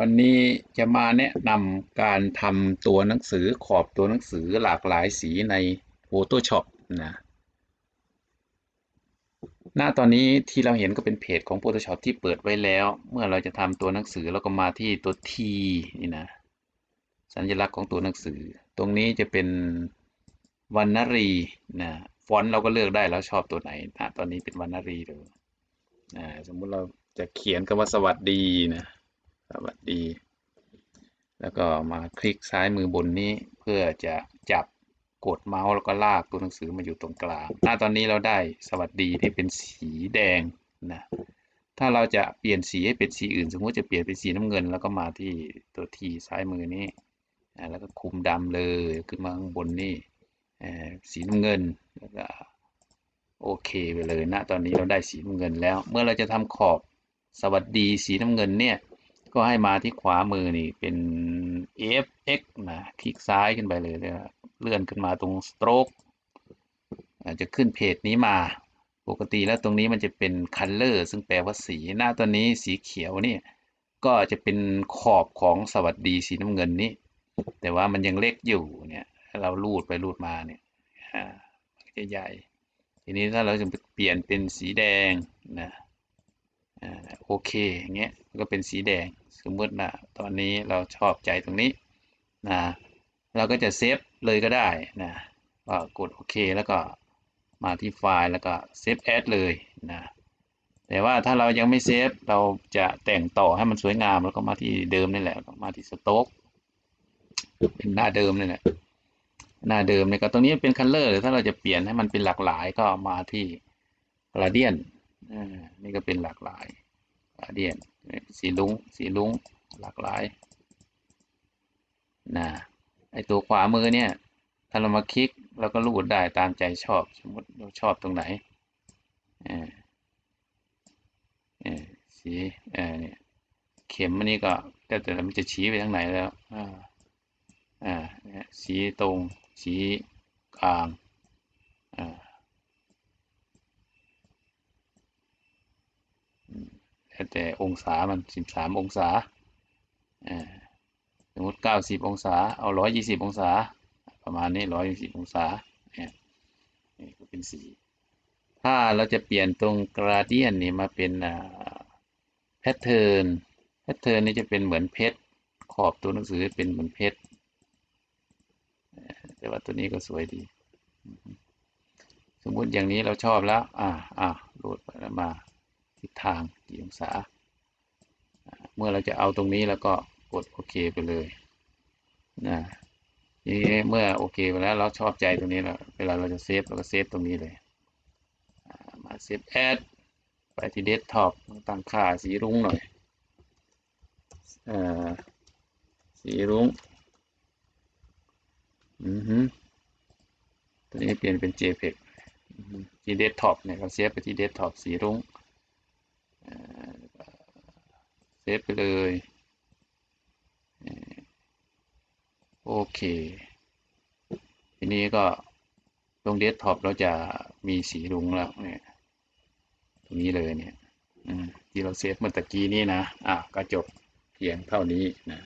วันนี้จะมาแนะนำการทำตัวหนังสือขอบตัวหนังสือหลากหลายสีใน Photoshop นะหน้าตอนนี้ที่เราเห็นก็เป็นเพจของ Photoshop ที่เปิดไว้แล้ว เมื่อเราจะทำตัวหนังสือเราก็มาที่ตัว T นี่นะ สัญลักษณ์ของตัวหนังสือ ตรงนี้จะเป็นวรรณรีนะฟอนต์เราก็เลือกได้แล้วชอบตัวไหนนะตอนนี้เป็นวรรณรีเลยนะสมมุติเราจะเขียนคำว่าสวัสดีนะ สวัสดี แล้วก็มาคลิกซ้ายมือบนนี้เพื่อจะจับกดเมาส์แล้วก็ลากตัวหนังสือมาอยู่ตรงกลางหน้าตอนนี้เราได้สวัสดีที่เป็นสีแดงนะ ถ้าเราจะเปลี่ยนสีให้เป็นสีอื่น สมมติจะเปลี่ยนเป็นสีน้ำเงิน แล้วก็มาที่ตัวทีซ้ายมือนี้ แล้วก็คุมดำเลยขึ้นมาข้างบนนี่สีน้ำเงินแล้วก็โอเคไปเลยนะตอนนี้เราได้สีน้ำเงินแล้ว เมื่อเราจะทำขอบสวัสดีสีน้ำเงินเนี่ย ก็ให้มาที่ขวามือนี่เป็น fx นะคลิกซ้ายขึ้นไปเลยเลื่อนขึ้นมาตรง stroke จะขึ้นเพจนี้มาปกติแล้วตรงนี้มันจะเป็น color ซึ่งแปลว่าสี หน้าตัวนี้สีเขียวนี่ก็จะเป็นขอบของสวัสดีสีน้ำเงินนี้ แต่ว่ามันยังเล็กอยู่เนี่ยเราลูดไปลูดมาเนี่ยใหญ่ทีนี้ถ้าเราจะเปลี่ยนเป็นสีแดงนะโอเคอย่างเงี้ยก็เป็นสีแดง สมมตินะตอนนี้เราชอบใจตรงนี้นะเราก็จะเซฟเลยก็ได้นะก็กดโอเคแล้วก็มาที่ไฟล์แล้วก็เซฟแอดเลยนะแต่ว่าถ้าเรายังไม่เซฟเราจะแต่งต่อให้มันสวยงามแล้วก็มาที่เดิมนี่แหละมาที่สต็อกเป็นหน้าเดิมนี่แหละหน้าเดิมเนี่ยก็ตรงนี้เป็นคัลเลอร์หรือถ้าเราจะเปลี่ยนให้มันเป็นหลากหลายก็มาที่กราเดียนนี่ก็เป็นหลากหลาย กราเดียนสีลุงสีลุงหลากหลายนะไอตัวขวามือเนี่ย ถ้าเรามาคลิกเราก็รูดได้ตามใจชอบ สมมติเราชอบตรงไหนอ่าสีอ่าเนี่ยเข็มอันนี้ก็แต่แต่มันจะชี้ไปทางไหนแล้วอ่าอ่าสีตรงสีกลางอ่า แต่องศามันสิบสามองศาสมมติเก้าสิบองศา เอาร้อยยี่สิบองศา ประมาณนี้ร้อยยี่สิบองศาเนี่ยนี่ก็เป็นสีถ้าเราจะเปลี่ยนตรงกราเดียนนี่มาเป็นแพทเทิร์นแพทเทิร์นนี่จะเป็นเหมือนเพชรขอบตัวหนังสือเป็นเหมือนเพชรแต่ว่าตัวนี้ก็สวยดี สมมุติอย่างนี้เราชอบแล้ว อ่าอ่าโหลดมา ทิศทางกี่องศา เมื่อเราจะเอาตรงนี้แล้วก็กดโอเคไปเลยนะนี่เมื่อโอเคไปแล้วเราชอบใจตรงนี้แล้วเวลาเราจะเซฟเราก็เซฟตรงนี้เลยมาเซฟแอดไปที่เดสก์ท็อปตั้งค่าสีรุ้งหน่อยอสีรุ้งอือฮึตัวนี้เปลี่ยนเป็น JPEG ที่เดสก์ท็อปเนี่ยเราเซฟไปที่เดสก์ท็อปสีรุ้งเซ ฟไปเลย โอเค ทีนี้ก็ตรงเดสก์ท็อปเราจะมีสีรุ้งแล้วเนี่ย ตรงนี้เลยเนี่ยที่เราเซฟเมื่อตะกี้นี้นะ อะก็จบเพียงเท่านี้นะ